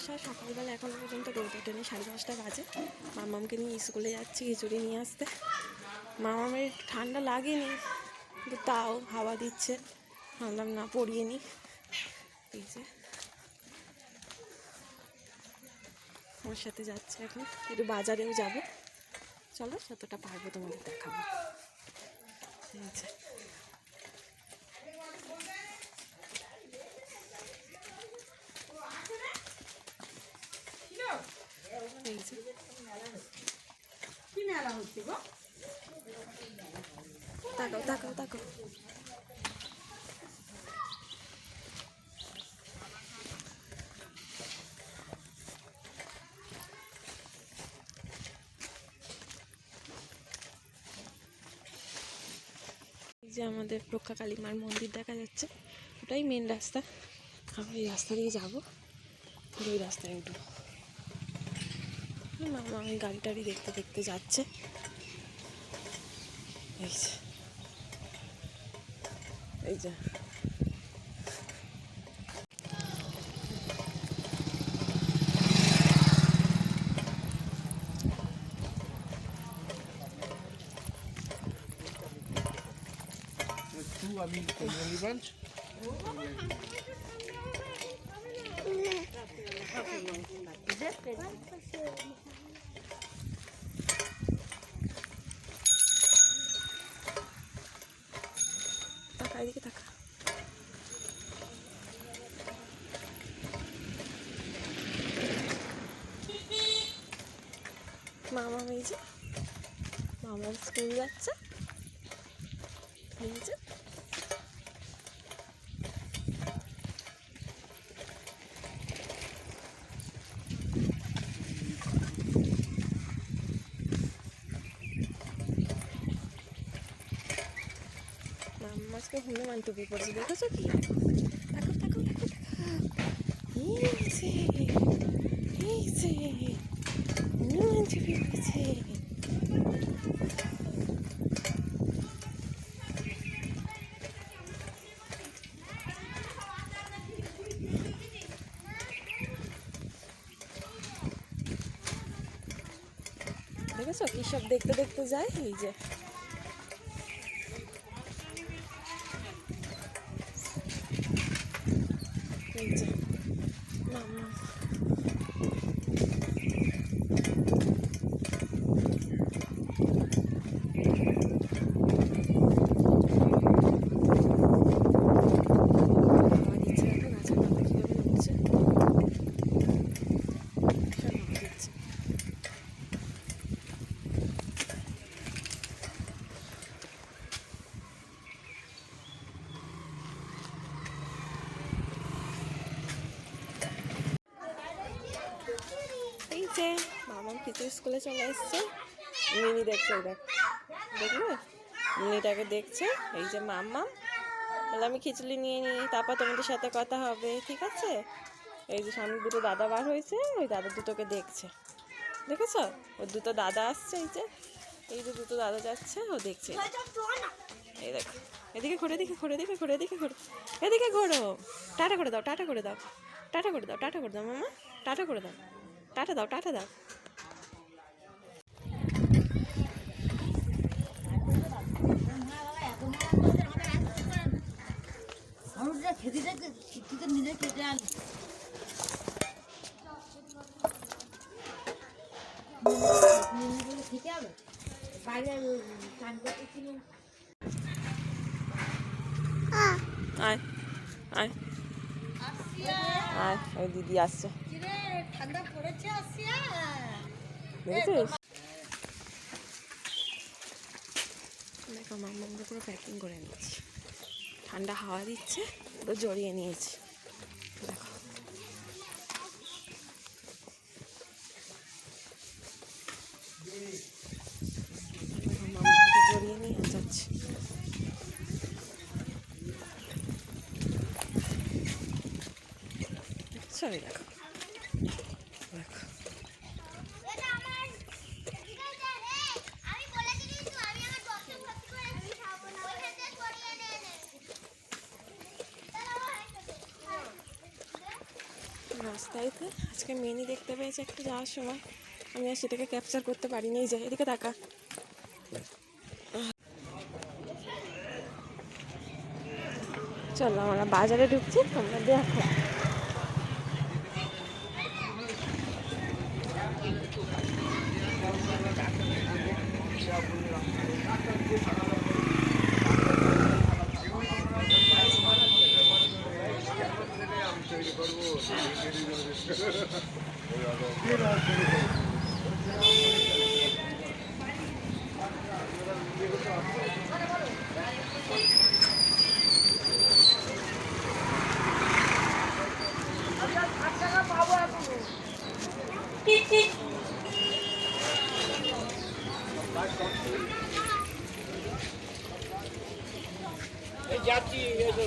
কুয়াশা সকালবেলা এখনও পর্যন্ত রোদ ওঠেনি সাড়ে দশটা বাজে। মামামকে নিয়ে স্কুলে যাচ্ছি, খিচুড়ি নিয়ে আসতে। মামামের ঠান্ডা লাগেনি, কিন্তু তাও হাওয়া দিচ্ছে। ভাবলাম, না, পড়িয়ে নি ওর সাথে যাচ্ছে এখন, একটু বাজারেও যাবে। চলো, যতটা পারব তোমাদের দেখাবো। এই যে। যে কি মেলা হচ্ছে গো? তাকাও তাকাও তাকাও। যে আমাদের রক্ষাকালী মার মন্দির দেখা যাচ্ছে ওটাই মেন রাস্তা। আমরা এই রাস্তা দিয়ে যাব ওই রাস্তায় উঠবো। মামা আমি গাড়ি টাড়ি দেখতে দেখতে যাচ্ছে। এই যে। এই যে। con Olivan? তাকা এদিকে তাকা মামা যে মামার স্কুল যাচ্ছে এই যে মাম্মা আজকে হনুমান টুপি পরেছে, দেখেছ কি? টুপি পরেছে। দেখেছ কি দেখতে দেখতে যায়? এই যে এই যে মামা হাওয়া দিচ্ছে দেখো গাছের পাতা কীভাবে নড়ছে সব হাওয়া দিচ্ছে এই যে খিচুড়ি স্কুলে চলে এসছে। মিনি দেখছে দেখ। দেখলে? মিনিটাকে দেখছে। এই যে মাম্মা। তাহলে আমি খিচুড়ি নিয়ে নিই, তারপর তোমাদের সাথে কথা হবে, ঠিক আছে? এই যে সামনে দুটো দাদা বার হয়েছে, ওই দাদা দুটোকে দেখছে। দেখেছ? ওর দুটো দাদা আসছে, এই যে। এই যে দুটো দাদা যাচ্ছে, ও দেখছে। এই দেখো। এদিকে ঘোরে এদিকে ঘোরে এদিকে ঘোরে এদিকে ঘোরে। এদিকে ঘোরো। টাটা করে দাও, টাটা করে দাও। টাটা করে দাও, টাটা করে দাও মামা টাটা করে দাও। টাটা দাও টাটা দাও। আমরা খেতে দেখতে খেতে নিজে কেটে আনি। খেতে হবে। বাইরে চান করতেছিলাম আয় আয়। আয় ওই দিদি আসছে। কিরে ঠান্ডা পড়েছে আসিয়া? দেখেছিস? দেখো মামাকে পুরো প্যাকিং করে নিয়েছি ঠান্ডা হাওয়া দিচ্ছে পুরো জড়িয়ে নিয়েছি। দেখো। জড়িয়ে নিয়ে যাচ্ছি। সরি দেখো আমি বলে দিলি তো আমি আমার দশটা ভর্তি করে আমি খাব না ওখান থেকে সরিয়ে এনে এনে তাহলে আমার হয়ে যাবে রাস্তায়তে আজকে মেনি দেখতে পেয়েছে একটু যাওয়ার সময়। আমি আর সেটাকে ক্যাপচার করতে পারিনি। যে, এদিকে তাকা। চলো, আমরা বাজারে ঢুকছি, তোমরা দেখো যাচ্ছি এসো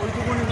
ওইটুকুনি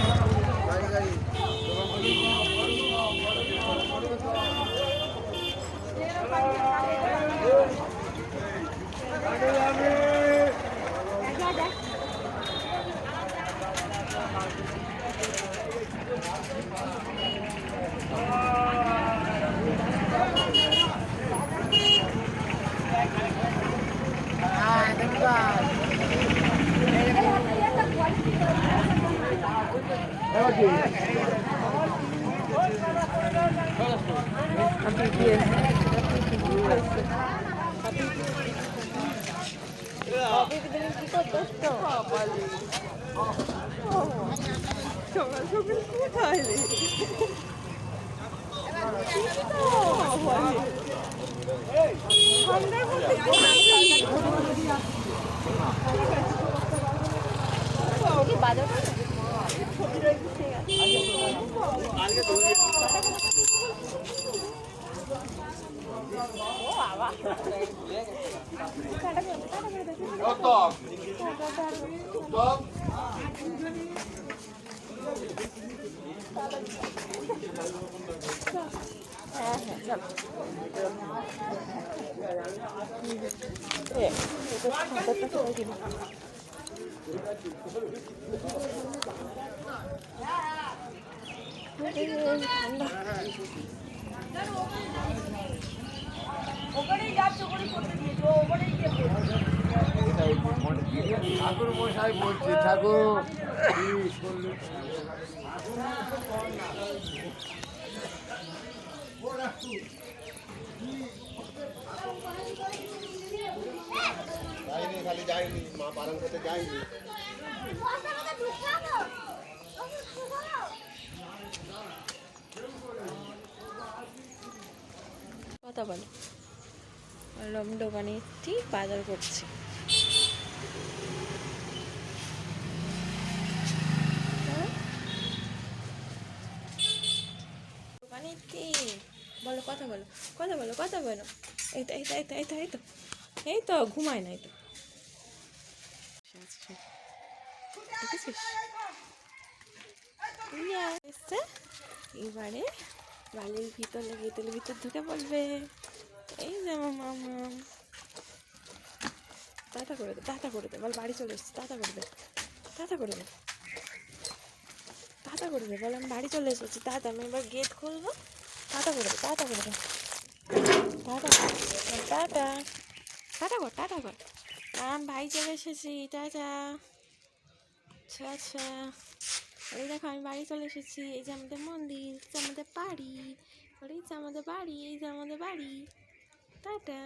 সকাল সকাল কোথায় হ্যাঁ হ্যাঁ চলো এ, এটা ঠান্ডাটা সবাই কিনে খাবে। ঠাকুর মশাই বলছে, ঠাকুর যাইনি খালি যাইনি মা বারণ করতে যাইনি কথা বলো। বললাম দোকানে এসছি, বাজার করছি। বলো, কথা বলো কথা বলো কথা বলো। এই তো এই তো এই তো এই তো এই তো ঘুমায় না, এই তো। এসছে। এবারে বালির ভিতরে গেটের ভিতর ঢুকে পড়বে। এই যে মামা। টাটা করে দে টাটা করে দে, বল বাড়ি চলে এসছি টাটা করে দে টাটা করে দে টাটা করে দে, বল আমি বাড়ি চলে এসেছি টাটা আমি এবার গেট খুলবো টাটা করে দে টাটা করে দে টাটা টাটা টাটা কর টাটা কর আমি ভাই চলে এসেছি টাটা আচ্ছা আচ্ছা এই দেখো আমি বাড়ি চলে এসেছি, এই যে আমাদের মন্দির আমাদের বাড়ি, এই যে আমাদের বাড়ি, এই যে আমাদের বাড়ি টাটা